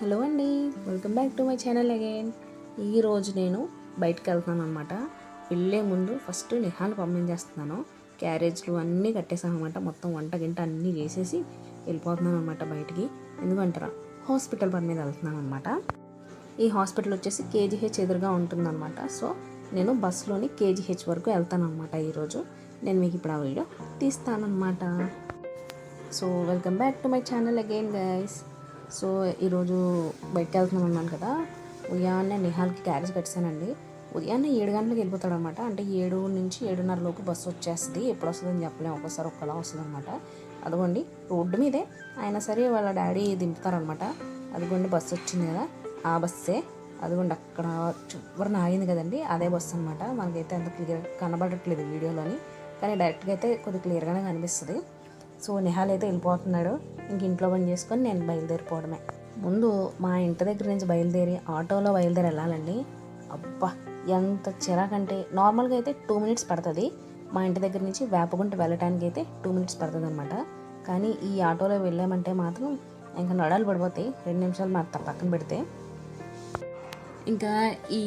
Hello అండి welcome back to my channel again. ఈరోజు నేను బయటకు వెళ్తున్నాను అనమాట వెళ్ళే ముందు ఫస్ట్ నిహాన్ పంపించేస్తున్నాను క్యారేజ్లు అన్నీ కట్టేసాను అనమాట మొత్తం వంట గింట అన్నీ చేసేసి వెళ్ళిపోతున్నాను అనమాట బయటికి. ఎందుకంటారా? హాస్పిటల్ పని మీద వెళ్తున్నాను అనమాట ఈ హాస్పిటల్ వచ్చేసి కేజీహెచ్ ఎదురుగా ఉంటుందన్నమాట సో నేను బస్సులోని కేజీహెచ్ వరకు వెళ్తాను అనమాట ఈరోజు నేను మీకు ఇప్పుడు ఆ video తీస్తానమాట so welcome back to my channel again guys so ఈరోజు బయటకు వెళ్తున్నాను అన్నాను కదా. ఉదయాన్నే నిహాల్కి క్యారేజ్ కట్టానండి ఉదయాన్నే ఏడు గంటలకు వెళ్ళిపోతాడు అనమాట అంటే ఏడు నుంచి ఏడున్నర లోపు బస్సు వచ్చేస్తుంది. ఎప్పుడు వస్తుందని చెప్పలేము. ఒక్కసారి ఒక్కలా వస్తుంది అనమాట అదిగోండి రోడ్డు మీదే అయినా సరే వాళ్ళ డాడీ దింపుతారనమాట. అదిగోండి బస్సు వచ్చింది కదా. ఆ బస్సే. అదిగోండి అక్కడ చివరిన ఆగింది కదండి. అదే బస్సు అనమాట మనకైతే అంత క్లియర్ కనబడట్లేదు వీడియోలోని. కానీ డైరెక్ట్గా అయితే కొద్దిగా క్లియర్గానే కనిపిస్తుంది. సో నిహాల్ అయితే వెళ్ళిపోతున్నాడు. ఇంక ఇంట్లో పని చేసుకొని నేను బయలుదేరిపోవడమే. ముందు మా ఇంటి దగ్గర నుంచి బయలుదేరి ఆటోలో బయలుదేరి వెళ్ళాలండి అబ్బా ఎంత చిరాకంటే నార్మల్గా అయితే టూ మినిట్స్ పడుతుంది. మా ఇంటి దగ్గర నుంచి వేపగుంట వెళ్ళటానికి అయితే టూ మినిట్స్ పడుతుంది అనమాట కానీ ఈ ఆటోలో వెళ్ళామంటే మాత్రం ఇంకా నడాలు పడిపోతాయి. రెండు నిమిషాలు మా పక్కన పెడితే ఇంకా ఈ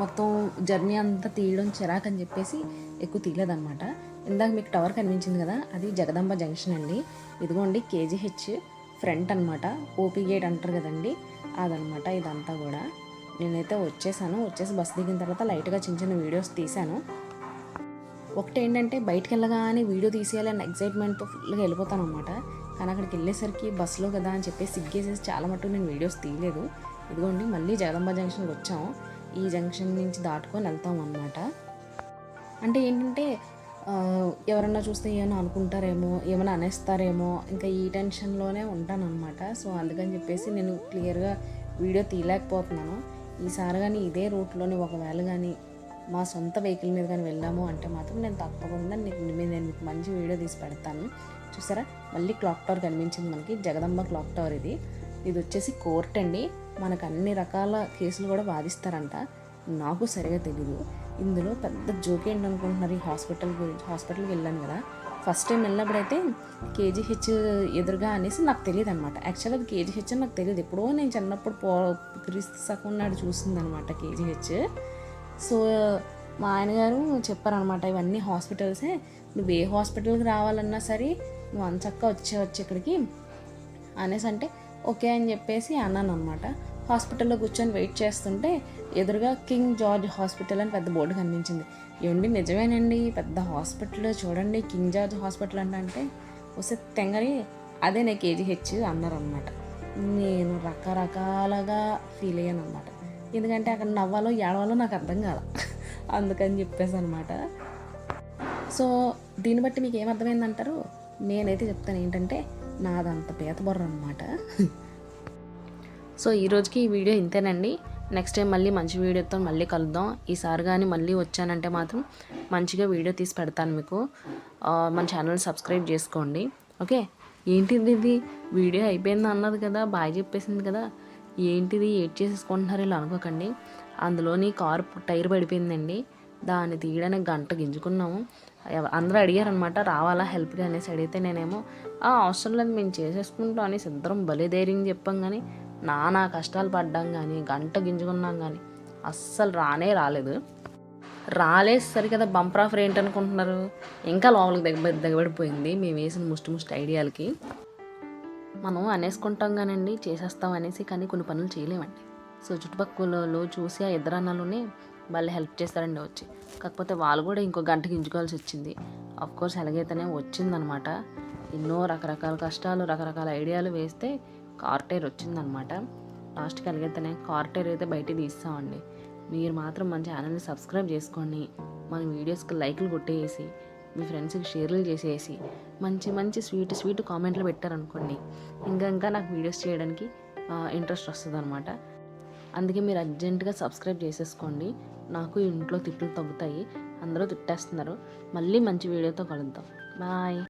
మొత్తం జర్నీ అంతా తీయడం చిరాకు అని చెప్పేసి ఎక్కువ తీయలేదన్నమాట. ఇందాక మీకు టవర్ కనిపించింది కదా అది జగదంబ జంక్షన్ అండి. ఇదిగోండి కేజీహెచ్ ఫ్రంట్ అనమాట ఓపీ గేట్ అంటారు కదండి అదనమాట ఇదంతా కూడా. నేనైతే వచ్చేసాను వచ్చేసి బస్ దిగిన తర్వాత లైట్గా చిన్న చిన్న వీడియోస్ తీశాను. ఒకటి ఏంటంటే బయటకు వెళ్ళగానే వీడియో తీసేయాలని ఎగ్జైట్మెంట్తో ఫుల్గా వెళ్ళిపోతాను అనమాట కానీ అక్కడికి వెళ్ళేసరికి బస్సులో కదా అని చెప్పి సిగ్గేసేసి చాలా మటుకు నేను వీడియోస్ తీయలేదు. ఇదిగోండి మళ్ళీ జగదంబ జంక్షన్కి వచ్చాము ఈ జంక్షన్ నుంచి దాటుకొని వెళ్తాం అనమాట అంటే ఏంటంటే ఎవరన్నా చూస్తే ఏమైనా అనుకుంటారేమో ఏమైనా అనేస్తారేమో ఇంకా ఈ టెన్షన్లోనే ఉంటానన్నమాట. సో అందుకని చెప్పేసి నేను క్లియర్గా వీడియో తీయలేకపోతున్నాను. ఈసారి కానీ ఇదే రూట్లోని ఒకవేళ కానీ మా సొంత వెహికల్ మీద కానీ వెళ్ళాము అంటే మాత్రం నేను తప్పకుండా నీకు నేను మీకు మంచి వీడియో తీసి పెడతాను. చూసారా? మళ్ళీ క్లాక్ టవర్ కనిపించింది మనకి. జగదంబ క్లాక్ టవర్ ఇది. ఇది వచ్చేసి కోర్ట్ అండి. మనకు అన్ని రకాల కేసులు కూడా వాదిస్తారంట. నాకు సరిగా తెలీదు. ఇందులో పెద్ద జోక్ ఏంటనుకుంటున్నారు ఈ హాస్పిటల్ గురించి హాస్పిటల్కి వెళ్ళాను కదా. ఫస్ట్ టైం వెళ్ళినప్పుడైతే కేజీహెచ్ ఎదురుగా అనేసి నాకు తెలియదు అనమాట యాక్చువల్ అది కేజీహెచ్ అని నాకు తెలియదు. ఎప్పుడో నేను చిన్నప్పుడు పో క్రీస్తు సగం నాడు చూసిందనమాట కేజీహెచ్. సో మా ఆయన గారు చెప్పారనమాట ఇవన్నీ హాస్పిటల్సే. నువ్వు ఏ హాస్పిటల్కి రావాలన్నా సరే నువ్వు అంచక్క వచ్చేవచ్చు ఇక్కడికి. అనేసి అంటే ఓకే అని చెప్పేసి అన్నాను అనమాట హాస్పిటల్లో కూర్చొని వెయిట్ చేస్తుంటే ఎదురుగా కింగ్ జార్జ్ హాస్పిటల్ అని పెద్ద బోర్డు కనిపించింది. ఏమండి నిజమేనండి? పెద్ద హాస్పిటల్ చూడండి కింగ్ జార్జ్ హాస్పిటల్ అంటే వస్తే తెంగని అదే నేను కేజీహెచ్ అన్నారనమాట నేను రకరకాలుగా ఫీల్ అయ్యాను అనమాట ఎందుకంటే అక్కడ నవ్వాలో ఏడవాలో నాకు అర్థం కాల. అందుకని చెప్పేసి అనమాట సో దీన్ని బట్టి మీకు ఏమర్థమైందంటారు నేనైతే చెప్తాను ఏంటంటే నాదంత పీత అనమాట సో ఈ రోజుకి ఈ వీడియో ఇంతేనండి. నెక్స్ట్ టైం మళ్ళీ మంచి వీడియోతో మళ్ళీ కలుద్దాం. ఈసారి కానీ మళ్ళీ వచ్చానంటే మాత్రం మంచిగా వీడియో తీసి పెడతాను మీకు. మన ఛానల్ సబ్స్క్రైబ్ చేసుకోండి. ఓకే? ఏంటిది ఇది? వీడియో అయిపోయింది అన్నది కదా బాగా చెప్పేసింది కదా. ఏంటిది? ఏడ్ చేసేసుకుంటున్నారు ఇలా అనుకోకండి. అందులోని కారు టైర్ పడిపోయిందండి. దాన్ని తీయడానికి గంట గింజుకున్నాము. అందరూ అడిగారనమాట రావాలా హెల్ప్గా అనేసి అడిగితే నేనేమో "ఆ, అవసరం లేదు మేము చేసేసుకుంటాం అనేసి ఇద్దరం భలే ధైర్యం చెప్పాం కానీ నానా కష్టాలు పడ్డాం కానీ గంట గింజుకున్నాం కానీ అస్సలు రానే రాలేదు. రాలేసరి కదా బంపర్ ఆఫర్ ఏంటనుకుంటున్నారు? ఇంకా లోపలికి దగ్గ దిగబడిపోయింది మేము వేసిన ముష్టి ముష్టి ఐడియాలకి. మనం అనేసుకుంటాం కానండి చేసేస్తాం అనేసి కానీ కొన్ని పనులు చేయలేమండి. సో చుట్టుపక్కలలో చూసి ఆ ఇద్దరు అన్నలోనే వాళ్ళు హెల్ప్ చేస్తారండి వచ్చి. కాకపోతే వాళ్ళు కూడా ఇంకో గంట గింజుకోవాల్సి వచ్చింది. అఫ్ కోర్స్ ఎలాగైతేనే వచ్చిందనమాట. ఎన్నో రకరకాల కష్టాలు రకరకాల ఐడియాలు వేస్తే కార్టైర్ వచ్చిందనమాట. లాస్ట్కి ఎలాగైతేనే కార్టైర్ అయితే బయట తీస్తామండి. మీరు మాత్రం మన ఛానల్ని సబ్స్క్రైబ్ చేసుకోండి మన వీడియోస్కి లైక్లు కొట్టేసి మీ ఫ్రెండ్స్కి షేర్లు చేసేసి మంచి మంచి స్వీట్ స్వీట్ కామెంట్లు పెట్టారనుకోండి ఇంకా ఇంకా నాకు వీడియోస్ చేయడానికి ఇంట్రెస్ట్ వస్తుంది అనమాట అందుకే మీరు అర్జెంటుగా సబ్స్క్రైబ్ చేసేసుకోండి. నాకు ఇంట్లో తిట్లు తగ్గుతాయి. అందరూ తిట్టేస్తున్నారు. మళ్ళీ మంచి వీడియోతో కలుద్దాం. బాయ్.